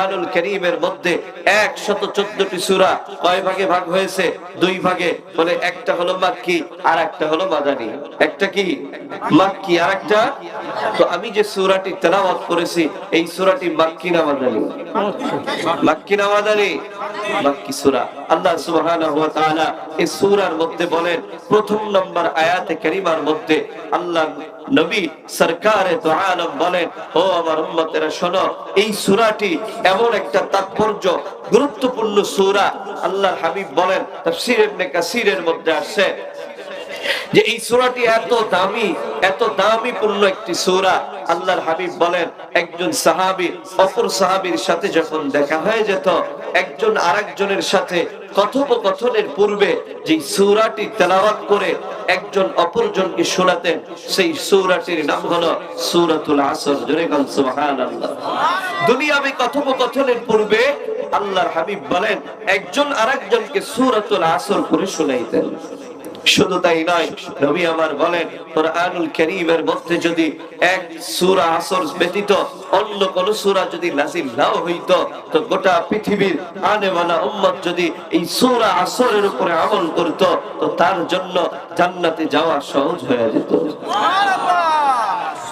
কোরআনুল কারীমের মধ্যে 114টি সূরা কয় ভাগে ভাগ হয়েছে? দুই ভাগে। বলে একটা হলো মাক্কি আর একটা হলো মাদানি। একটা কি? মাক্কি তো আমি যে সুরাটি তেলাওয়াত করেছি, এই সুরাটি মাক্কি না মাদানী? মাক্কি মাদানী? মাক্কি সূরা। আল্লাহ সুবহানাহু ওয়া তাআলা এই সূরার মধ্যে বলেন, প্রথম নম্বর আয়াতে কারিমার মধ্যে আল্লাহ নবী সরকারে তো আলম বলেন, ও আমার উম্মতেরা, শোনো, এই সূরাটি এমন একটা তাৎপর্য, গুরুত্বপূর্ণ সূরা। আল্লাহর হাবিব বলেন, তাফসীর ইবনে কাসীরের মধ্যে আসছে। যে এই সূরাটি এত দামি এত দামি পূর্ণ একটি সূরা, আল্লাহর হাবিব বলেন, একজন সাহাবী, অপর সাহাবীর সাথে যখন দেখা হয়ে যেত, একজন আরেকজনের সাথে কথোপকথনের পূর্বে যে সূরাটি তেলাওয়াত করে একজন অপরজনকে শোনাতেন, সেই সূরাটির নাম হলো সূরাতুল আসর। জোরে গান সুবহানাল্লাহ। দুনিয়াবি কথোপকথনের পূর্বে আল্লাহর হাবিব বলেন, একজন আরেকজনকে সূরাতুল আসর করে শোনাইতেন। শুধু তাই নয় নবী আমার বলেন কোরআনুল কারীমের মধ্যে যদি এক সূরা আসর ব্যতীত অন্য কোন সূরা যদি নাযিল নাও হইতো তো গোটা পৃথিবীর আনেওয়ালা উম্মত যদি এই সূরা আসরের উপরে আমল করত তো তার জন্য জান্নাতে যাওয়া সহজ হয়ে যেত।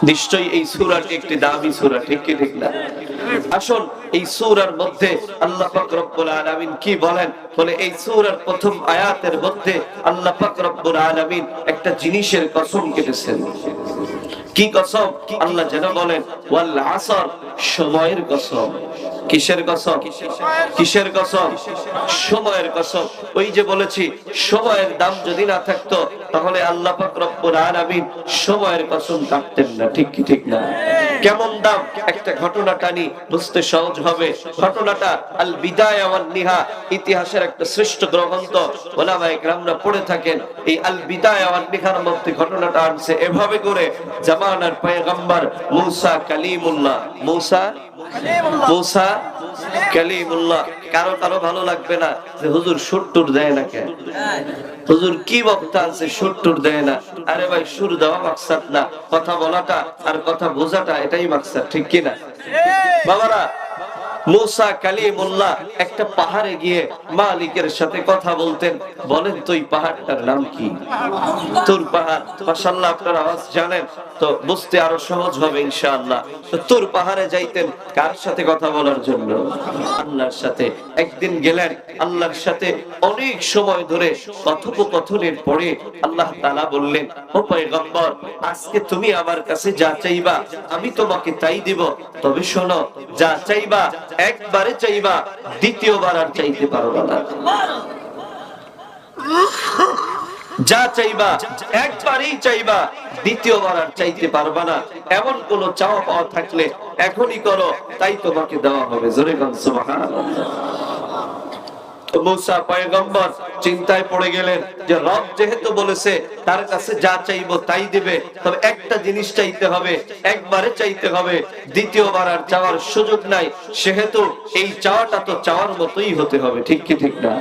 নিশ্চয়ই এই সূরাটি একটি দামি সূরা ঠিক কি ঠিক না? আসুন এই সূরার মধ্যে আল্লাহ পাক আলামিন কি বলেন? বলে, এই সূরার প্রথম আয়াতের মধ্যে আল্লাহ পাক আলামিন একটা জিনিসের কসম কেটেছেন। কি কসম? আল্লাহ যেন বলেন, ওয়াল আসর, সময়ের কসম। কিসের কসম? কিসের কসম? সময়ের কসম। ওই যে বলেছি, সময়ের দাম যদি না থাকতো, তাহলে আল্লাহ পাক রব্বুল আলামিন সময়ের কসম কাটতেন না। ঠিক কি, ঠিক না? কেমন দাম? একটা ঘটনা টানি বুঝতে সহজ হবে। ঘটনাটা আল বিদায় আমার নিহা ইতিহাসের একটা শ্রেষ্ঠ গ্রন্থ। ভাই গ্রামরা পড়ে থাকেন, এই আল বিদায় আমার নিহার মধ্যে ঘটনাটা আনছে। এভাবে করে জামানার পয়গম্বর মৌসা কালিমুল্লাহ, মূসা মূসা কালিমুল্লাহ। কারও কারও ভালো লাগবে না যে হুজুর সুট্টুর দেয় না কেন? হুজুর কি বক্তা আছে সুট্টুর দেয় না? আরে ভাই সুর দেওয়া মাকসাদ না। কথা বলাটা আর কথা বোঝাটা এটাই মাকসাদ ঠিক কিনা? বাবারা মুসা কালিমুল্লাহ একটা পাহাড়ে গিয়ে মালিকের সাথে কথা বলতেন। বলেন, তো পাহাড়টার নাম কি? তোর পাহাড়। মাশাআল্লাহ, আপনারা আওয়াজ জানেন। তো বুঝতে আরও সহজ হবে ইনশাআল্লাহ। তোর পাহাড়ে যাইতেন কার সাথে কথা বলার জন্য? আল্লাহর সাথে। একদিন গেলেন, আল্লাহর সাথে অনেক সময় ধরে কথোপকথনের পরে আল্লাহ তাআলা বললেন, ও পয়গম্বর, আজকে তুমি আমার কাছে যা চাইবা, আমি তোমাকে তাই দিব। তবে শোনো, যা চাইবা একবারে চাইবা, দ্বিতীয়বার আর চাইতে পারবা না যা চাইবা, একবারই চাইবা, দ্বিতীয়বার আর চাইতে পারবা না। এমন কোন চাওয়া পাওয়া থাকলে এখনই করো, তাই তোমাকে দেওয়া হবে। জোরে গান সুবহানাল্লাহ। মুসা পয়গম্বর চিন্তায় পড়ে গেলেন যে রব যেহেতু বলেছে, তার কাছে যা চাইব তাই দিবে, তবে একটা জিনিস চাইতে হবে, একবারে চাইতে হবে। দ্বিতীয়বার আর চাওয়ার সুযোগ নাই, সেহেতু এই চাওয়াটা তো চাওয়ার মতোই হতে হবে, ঠিক কি ঠিক না?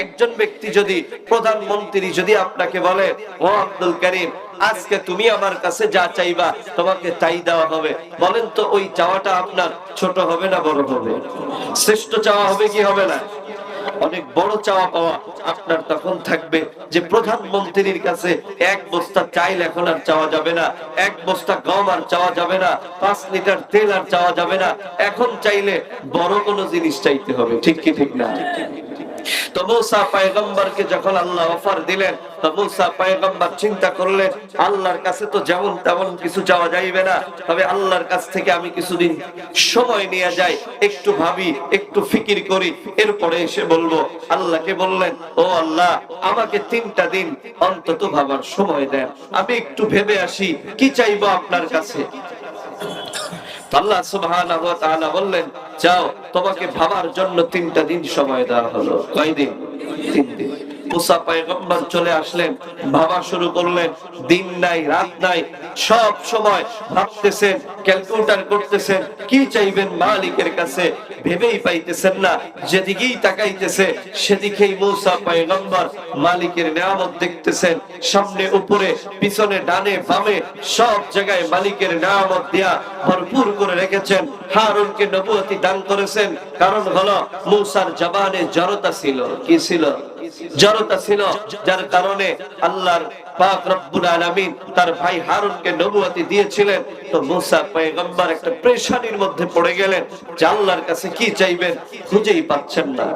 একজন ব্যক্তি যদি, প্রধানমন্ত্রী যদি আপনাকে বলে, ও আব্দুল করিম, আজকে তুমি আমার কাছে যা চাইবা, তোমাকে তাই দেওয়া হবে। বলেন তো, ওই চাওয়াটা আপনার ছোট হবে না বড় হবে? শ্রেষ্ঠ চাওয়া হবে কি হবে না? অনেক বড় চাওয়া পাওয়া আপনার তখন থাকবে যে প্রধানমন্ত্রীর কাছে এক বস্তা চাইল এখন আর চাওয়া যাবে না, এক বস্তা গম আর চাওয়া যাবে না, পাঁচ লিটার তেল আর চাওয়া যাবে না, এখন চাইলে বড় কোনো জিনিস চাইতে হবে, ঠিক কি ঠিক না? তো মুসা পায়গম্বরকে যখন আল্লাহ অফার দিলেন চিন্তা করলেন, আল্লাহর কাছে তো যেমন তেমন কিছু চাওয়া যাইবে না, তবে আল্লাহর কাছ থেকে আমি কিছুদিন সময় নিয়ে যাই, একটু ভাবি, একটু ফিকির করি, এরপরে এসে বলব, আল্লাহকে বললেন, ও আল্লাহ, আমাকে তিনটা দিন অন্তত ভাবার সময় দেন, আমি একটু ভেবে আসি, কি চাইব আপনার কাছে? আল্লাহ বললেন, যাও, তোমাকে ভাবার জন্য তিনটা দিন সময় দেওয়া হলো। কয়দিন? দিন মুসা চলে আসলেন ভাবা শুরু করলেন, দিন নাই, রাত নাই, সব সময় ভাবতেছেন ক্যালকুলেটর করতেছেন, কি চাইবেন মালিকের কাছে? ভেবেই পাইতেছেন না, যেদিকেই তাকাইতেছে, সেদিকেই মালিকের নিয়ামত দেখতেছেন, সামনে, উপরে, পিছনে, ডানে, বামে, সব জায়গায় মালিকের নিয়ামত দিয়া ভরপুর করে রেখেছেন, হারুনকে নবুয়তি দান করেছেন, কারণ হলো মৌসার জবানে জড়তা ছিল, কি ছিল? জড়তা ছিল, যার কারণে আল্লাহর পাক রব্বুল আলামিন তার ভাই হারুনকে নবুয়তি দিয়েছিলেন। তো মুসা পয়গম্বর একটা প্রেশানির মধ্যে পড়ে গেলেন, যে আল্লাহর কাছে কি চাইবেন খুঁজেই পাচ্ছেন না।